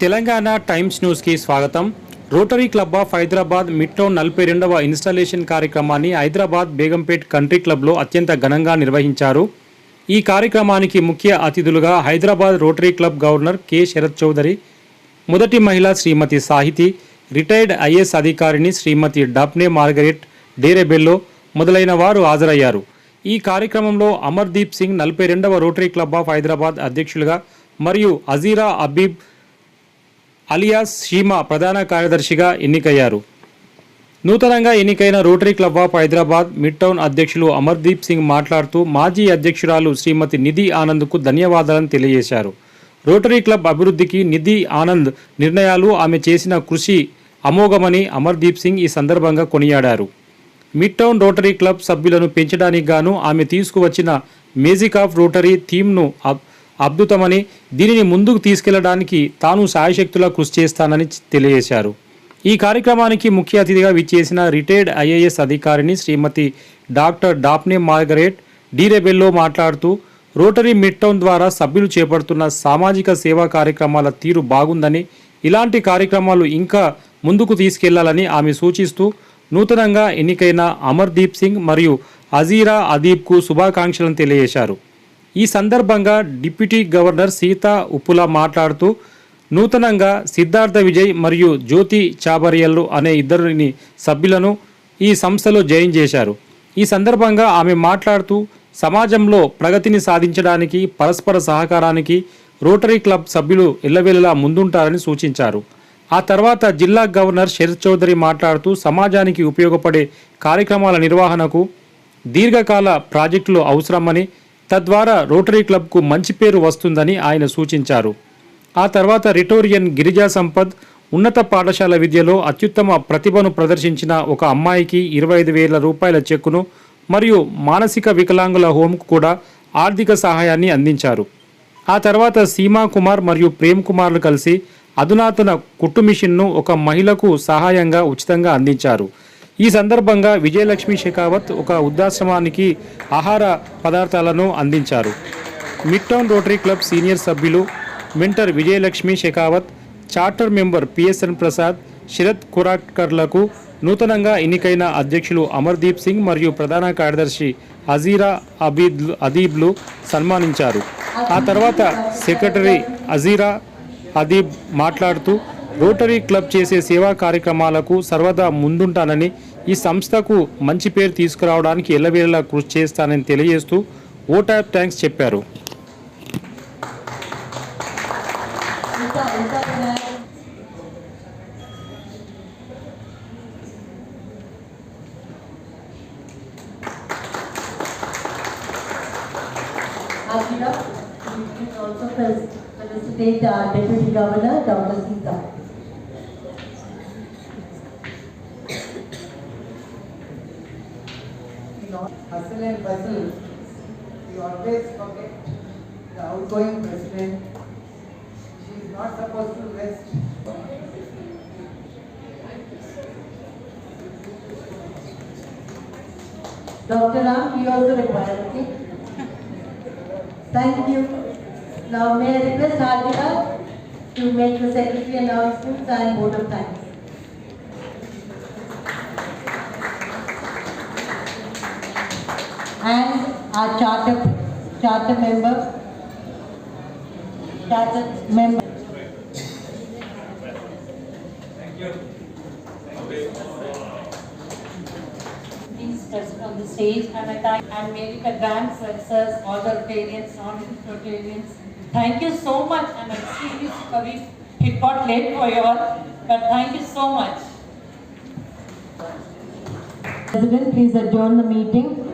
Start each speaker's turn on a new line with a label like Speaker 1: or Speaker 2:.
Speaker 1: Telangana Times న్యూస్కి స్వాగతం. Rotary Club of Hyderabad Midtown నలభై రెండవ ఇన్స్టాలేషన్ కార్యక్రమాన్ని హైదరాబాద్ బేగంపేట్ కంట్రీ క్లబ్లో అత్యంత ఘనంగా నిర్వహించారు. ఈ కార్యక్రమానికి ముఖ్య అతిథులుగా Hyderabad Rotary Club governor K. Sarath Chowdary మొదటి మహిళ శ్రీమతి సాహితి రిటైర్డ్ ఐఏఎస్ అధికారిని శ్రీమతి డాప్నే మార్గరెట్ డేరెబెల్లో మొదలైన వారు హాజరయ్యారు. ఈ కార్యక్రమంలో అమర్దీప్ సింగ్ నలభై రెండవ రోటరీ క్లబ్ ఆఫ్ హైదరాబాద్ అధ్యక్షులుగా మరియు అజీరా అబీబ్ అలియాస్ షీమా ప్రధాన కార్యదర్శిగా ఎన్నికయ్యారు. నూతనంగా ఎన్నికైన Rotary Club of Hyderabad Midtown అధ్యక్షులు అమర్దీప్ సింగ్ మాట్లాడుతూ మాజీ అధ్యక్షురాలు శ్రీమతి నిధి ఆనంద్కు ధన్యవాదాలను తెలియజేశారు. రోటరీ క్లబ్ అభివృద్ధికి నిధి ఆనంద్ నిర్ణయాలు ఆమె చేసిన కృషి అమోఘమని అమర్దీప్ సింగ్ ఈ సందర్భంగా కొనియాడారు. మిడ్ టౌన్ రోటరీ క్లబ్ సభ్యులను పెంచడానికి గాను ఆమె తీసుకువచ్చిన మేజిక్ ఆఫ్ రోటరీ థీమ్ను అద్భుతమని దీనిని ముందుకు తీసుకెళ్ళడానికి తాను సాయశక్తులా కృషి చేస్తానని తెలియజేశారు. ఈ కార్యక్రమానికి ముఖ్య అతిథిగా విచ్చేసిన రిటైర్డ్ ఐఏఎస్ అధికారిని శ్రీమతి డాక్టర్ డాప్నే మార్గరేట్ డీరెబెల్లో మాట్లాడుతూ రోటరీ మిడ్ టౌన్ ద్వారా సభ్యులు చేపడుతున్న సామాజిక సేవా కార్యక్రమాల తీరు బాగుందని ఇలాంటి కార్యక్రమాలు ఇంకా ముందుకు తీసుకెళ్ళాలని ఆమె సూచిస్తూ నూతనంగా ఎన్నికైన అమర్దీప్ సింగ్ మరియు అజీరా అదీబ్కు శుభాకాంక్షలను తెలియజేశారు. ఈ సందర్భంగా డిప్యూటీ గవర్నర్ సీతా ఉప్పుల మాట్లాడుతూ నూతనంగా సిద్ధార్థ విజయ్ మరియు జ్యోతి చాబరియల్లు అనే ఇద్దరిని సభ్యులను ఈ సంస్థలో జాయిన్ చేశారు. ఈ సందర్భంగా ఆమె మాట్లాడుతూ సమాజంలో ప్రగతిని సాధించడానికి పరస్పర సహకారానికి రోటరీ క్లబ్ సభ్యులు ఎల్లవేళలా ముందుంటారని సూచించారు. ఆ తర్వాత జిల్లా గవర్నర్ శరత్ చౌదరి మాట్లాడుతూ సమాజానికి ఉపయోగపడే కార్యక్రమాల నిర్వహణకు దీర్ఘకాల ప్రాజెక్టులు అవసరమని తద్వారా రోటరీ క్లబ్కు మంచి పేరు వస్తుందని ఆయన సూచించారు. ఆ తర్వాత రిటోరియన్ గిరిజా సంపత్ ఉన్నత పాఠశాల విద్యలో అత్యుత్తమ ప్రతిభను ప్రదర్శించిన ఒక అమ్మాయికి ఇరవై ఐదు వేల రూపాయల చెక్కును మరియు మానసిక వికలాంగుల హోంకు కూడా ఆర్థిక సహాయాన్ని అందించారు. ఆ తర్వాత సీమా కుమార్ మరియు ప్రేమ్ కుమార్లు కలిసి అధునాతన కుట్టు మిషన్ను ఒక మహిళకు సహాయంగా ఉచితంగా అందించారు. ఈ సందర్భంగా విజయలక్ష్మి షెకావత్ ఒక వృద్ధాశ్రమానికి ఆహార పదార్థాలను అందించారు. Mid town Rotary Club senior సభ్యులు mentor Vijayalakshmi Shekhawat charter member PSN Prasad Sarath కురాట్కర్లకు నూతనంగా ఎన్నికైన అధ్యక్షులు అమర్దీప్ సింగ్ మరియు ప్రధాన కార్యదర్శి అజీరా అబీద్ అదీబ్లు సన్మానించారు. ఆ తర్వాత సెక్రటరీ అజీరా అదీబ్ మాట్లాడుతూ రోటరీ క్లబ్ చేసే సేవా కార్యక్రమాలకు సర్వదా ముందుంటానని ఈ సంస్థకు మంచి పేరు తీసుకురావడానికి ఎల్లవేళలా కృషి చేస్తానని తెలియజేస్తూ ఓటాప్ థ్యాంక్స్ చెప్పారు.
Speaker 2: Also fel- our Deputy Governor,
Speaker 3: bustle, we always forget the outgoing president. She is not supposed to rest.
Speaker 2: Dr. Ram, you also require, okay? Thank you. Now may I request Ashira to make the secretary announcements and vote of thanks. And our charter, charter member, charter member. Thank you.
Speaker 4: Please present on the stage and I thank and Mary Grant professors, all the Rotarians, non-Rotarians. Thank you so much. I'm extremely sorry it got late for you all, but thank you so much.
Speaker 2: President, please adjourn the meeting.